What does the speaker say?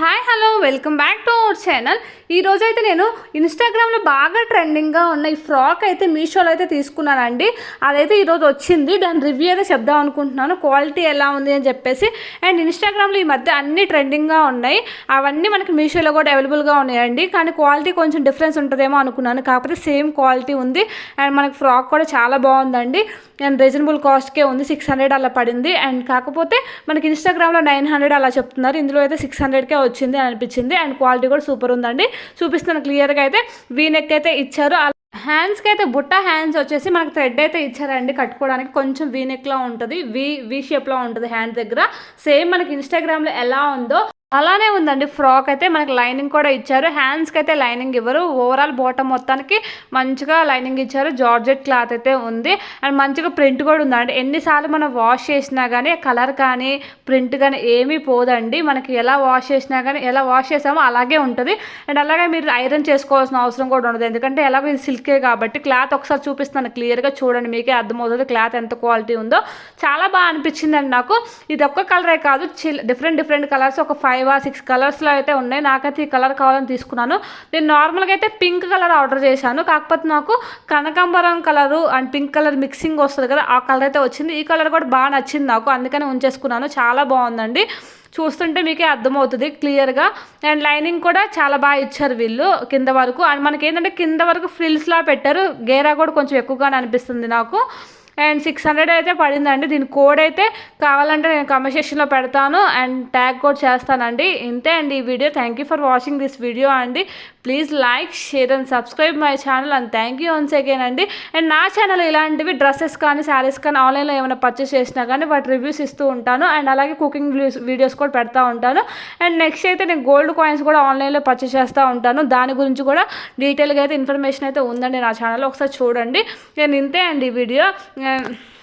Hi hello welcome back to our channel. ఈరోజు అయితే నేను ఇన్స్టాగ్రామ్లో బాగా ట్రెండింగ్గా ఉన్న ఈ ఫ్రాక్ అయితే మీషోలో అయితే తీసుకున్నానండి. అదైతే ఈరోజు వచ్చింది. దాని రివ్యూ అయితే చెప్దాం అనుకుంటున్నాను. క్వాలిటీ ఎలా ఉంది అని చెప్పేసి. అండ్ ఇన్స్టాగ్రామ్లో ఈ మధ్య అన్ని ట్రెండింగ్గా ఉన్నాయి. అవన్నీ మనకి మీషోలో కూడా అవైలబుల్గా ఉన్నాయండి. కానీ క్వాలిటీ కొంచెం డిఫరెన్స్ ఉంటుందేమో అనుకున్నాను. కాకపోతే సేమ్ క్వాలిటీ ఉంది. అండ్ మనకి ఫ్రాక్ కూడా చాలా బాగుందండి. అండ్ రీజనబుల్ కాస్ట్కే ఉంది. సిక్స్ హండ్రెడ్ అలా పడింది. అండ్ కాకపోతే మనకి ఇన్స్టాగ్రామ్లో నైన్ హండ్రెడ్ అలా చెప్తున్నారు. ఇందులో అయితే సిక్స్ హండ్రెడ్కే వచ్చింది అని అనిపించింది అండ్ క్వాలిటీ కూడా సూపర్ ఉందండి. చూపిస్తున్నాను క్లియర్గా అయితే వీ నెక్ అయితే ఇచ్చారు. హ్యాండ్స్కి అయితే బుట్ట హ్యాండ్స్ వచ్చేసి మనకు థ్రెడ్ అయితే ఇచ్చారండి. కట్టుకోవడానికి కొంచెం వీ నెక్లో ఉంటుంది. వీ వీ షేప్లో ఉంటుంది హ్యాండ్ దగ్గర. సేమ్ మనకి ఇన్స్టాగ్రామ్లో ఎలా ఉందో అలానే ఉందండి. ఫ్రాక్ అయితే మనకి లైనింగ్ కూడా ఇచ్చారు. హ్యాండ్స్కి అయితే లైనింగ్ ఇవ్వరు. ఓవరాల్ బాటమ్ మొత్తానికి మంచిగా లైనింగ్ ఇచ్చారు. జార్జెట్ క్లాత్ అయితే ఉంది. అండ్ మంచిగా ప్రింట్ కూడా ఉందండి. ఎన్నిసార్లు మనం వాష్ చేసినా కానీ కలర్ కానీ ప్రింట్ కానీ ఏమీ పోదండి. మనకి ఎలా వాష్ చేసినా కానీ ఎలా వాష్ చేసామో అలాగే ఉంటుంది. అండ్ అలాగే మీరు ఐరన్ చేసుకోవాల్సిన అవసరం కూడా ఉండదు. ఎందుకంటే ఎలాగో ఇది సిల్కే కాబట్టి క్లాత్ ఒకసారి చూపిస్తాను క్లియర్గా చూడండి. మీకే అర్థమవుతుంది క్లాత్ ఎంత క్వాలిటీ ఉందో. చాలా బాగా అనిపించిందండి నాకు. ఇది ఒక్క కలరే కాదు. డిఫరెంట్ డిఫరెంట్ కలర్స్ ఒక ఫైవ్ ఆ సిక్స్ కలర్స్లో అయితే ఉన్నాయి. నాకైతే ఈ కలర్ కావాలని తీసుకున్నాను. నేను నార్మల్గా అయితే పింక్ కలర్ ఆర్డర్ చేశాను. కాకపోతే నాకు కనకాంబరం colour and pink colour mixing వస్తుంది కదా ఆ కలర్ అయితే వచ్చింది. ఈ కలర్ కూడా బాగా నచ్చింది నాకు. అందుకని ఉంచేసుకున్నాను. చాలా బాగుందండి. చూస్తుంటే మీకే అర్థమవుతుంది క్లియర్గా అండ్ లైనింగ్ కూడా చాలా బాగా ఇచ్చారు వీళ్ళు కింద వరకు. అండ్ మనకి ఏంటంటే కింద వరకు ఫ్రిల్స్లా పెట్టారు. గేరా కూడా కొంచెం ఎక్కువగానే అనిపిస్తుంది నాకు. అండ్ సిక్స్ హండ్రెడ్ అయితే పడిందండి. దీని కోడ్ అయితే కావాలంటే నేను కమెంట్ సెక్షన్లో పెడతాను అండ్ ట్యాగ్ కోడ్ చేస్తానండి. ఇంతే అండి ఈ video. Thank you for watching this video అండి. Please like share and subscribe my channel and thank you once again అండి. అండ్ నా ఛానల్ ఇలాంటివి డ్రెస్సెస్ కానీ శారీస్ కానీ ఆన్లైన్లో ఏమైనా పర్చేస్ చేసినా కానీ వాటి రివ్యూస్ ఇస్తూ ఉంటాను. అండ్ అలాగే కుకింగ్ వీడియోస్ కూడా పెడతా ఉంటాను. అండ్ నెక్స్ట్ అయితే నేను గోల్డ్ కాయిన్స్ కూడా ఆన్లైన్లో పర్చేస్ చేస్తూ ఉంటాను. దాని గురించి కూడా డీటెయిల్గా అయితే ఇన్ఫర్మేషన్ అయితే ఉందండి నా ఛానల్లో ఒకసారి చూడండి. నేను ఇంతే అండి ఈ వీడియో